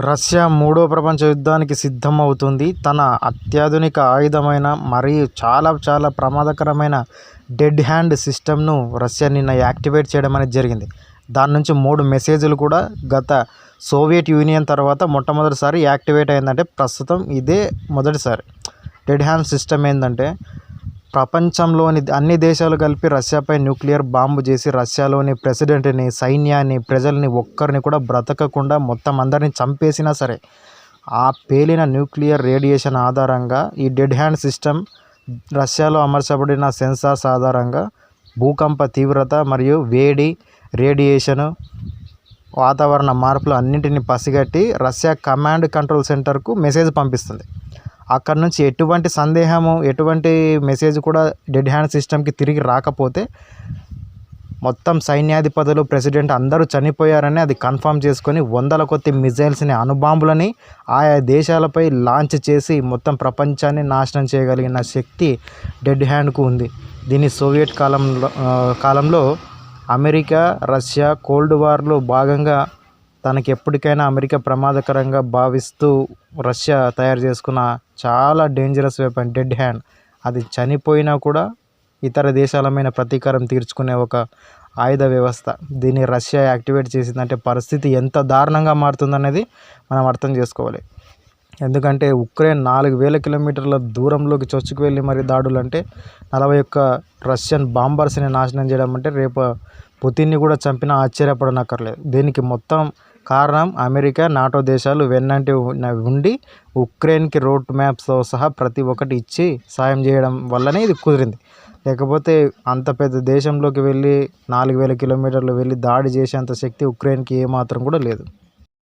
Russia మూడో ప్రపంచ యుద్ధానికి సిద్ధమవుతుంది. తన అత్యాధునిక ఆయుధమైన మరియు చాలా చాలా ప్రమాదకరమైన డెడ్ హ్యాండ్ సిస్టమ్ను రష్యా నిన్న యాక్టివేట్ చేయడం అనేది జరిగింది. దాని నుంచి మూడు మెసేజ్లు కూడా గత సోవియట్ యూనియన్ తర్వాత మొట్టమొదటిసారి యాక్టివేట్ అయిందంటే ప్రస్తుతం ఇదే మొదటిసారి. డెడ్ హ్యాండ్ సిస్టమ్ ఏంటంటే ప్రపంచంలోని అన్ని దేశాలు కలిపి రష్యాపై న్యూక్లియర్ బాంబు చేసి రష్యాలోని ప్రెసిడెంట్ని సైన్యాన్ని ప్రజల్ని ఒక్కరిని కూడా బ్రతకకుండా మొత్తం అందరిని చంపేసినా సరే ఆ పేలిన న్యూక్లియర్ రేడియేషన్ ఆధారంగా ఈ డెడ్ హ్యాండ్ సిస్టమ్ రష్యాలో అమర్చబడిన సెన్సార్స్ ఆధారంగా భూకంప తీవ్రత మరియు వేడి రేడియేషను వాతావరణ మార్పులు అన్నింటిని పసిగట్టి రష్యా కమాండ్ కంట్రోల్ సెంటర్కు మెసేజ్ పంపిస్తుంది. అక్కడ నుంచి ఎటువంటి సందేహము ఎటువంటి మెసేజ్ కూడా డెడ్ హ్యాండ్ సిస్టమ్కి తిరిగి రాకపోతే మొత్తం సైన్యాధిపతులు ప్రెసిడెంట్ అందరూ చనిపోయారని అది కన్ఫర్మ్ చేసుకొని వందల కొద్ది మిజైల్స్ని అణుబాంబులని ఆయా దేశాలపై లాంచ్ చేసి మొత్తం ప్రపంచాన్ని నాశనం చేయగలిగిన శక్తి డెడ్ హ్యాండ్కు ఉంది. దీన్ని సోవియట్ కాలంలో కాలంలో అమెరికా రష్యా కోల్డ్ వార్లో భాగంగా తనకి ఎప్పటికైనా అమెరికా ప్రమాదకరంగా భావిస్తూ రష్యా తయారు చేసుకున్న చాలా డేంజరస్ వెపన్ డెడ్ హ్యాండ్ అది చనిపోయినా కూడా ఇతర దేశాల మీద ప్రతీకారం తీర్చుకునే ఒక ఆయుధ వ్యవస్థ. దీన్ని రష్యా యాక్టివేట్ చేసిందంటే పరిస్థితి ఎంత దారుణంగా మారుతుందనేది మనం అర్థం చేసుకోవాలి. ఎందుకంటే ఉక్రెయిన్ నాలుగు వేల కిలోమీటర్ల దూరంలోకి చొచ్చుకు వెళ్ళి మరి దాడులు అంటే నలభై ఒక్క రష్యన్ బాంబర్స్ని నాశనం చేయడం అంటే రేపు పుతిన్ని కూడా చంపినా ఆశ్చర్యపడనక్కర్లేదు. దీనికి మొత్తం కారణం అమెరికా నాటో దేశాలు వెన్నంటి ఉండి ఉక్రెయిన్కి రోడ్ మ్యాప్స్తో సహా ప్రతి ఒక్కటి ఇచ్చి సాయం చేయడం వల్లనే ఇది కుదిరింది. లేకపోతే అంత పెద్ద దేశంలోకి వెళ్ళి నాలుగు వేల కిలోమీటర్లు వెళ్ళి దాడి చేసేంత శక్తి ఉక్రెయిన్కి ఏమాత్రం కూడా లేదు.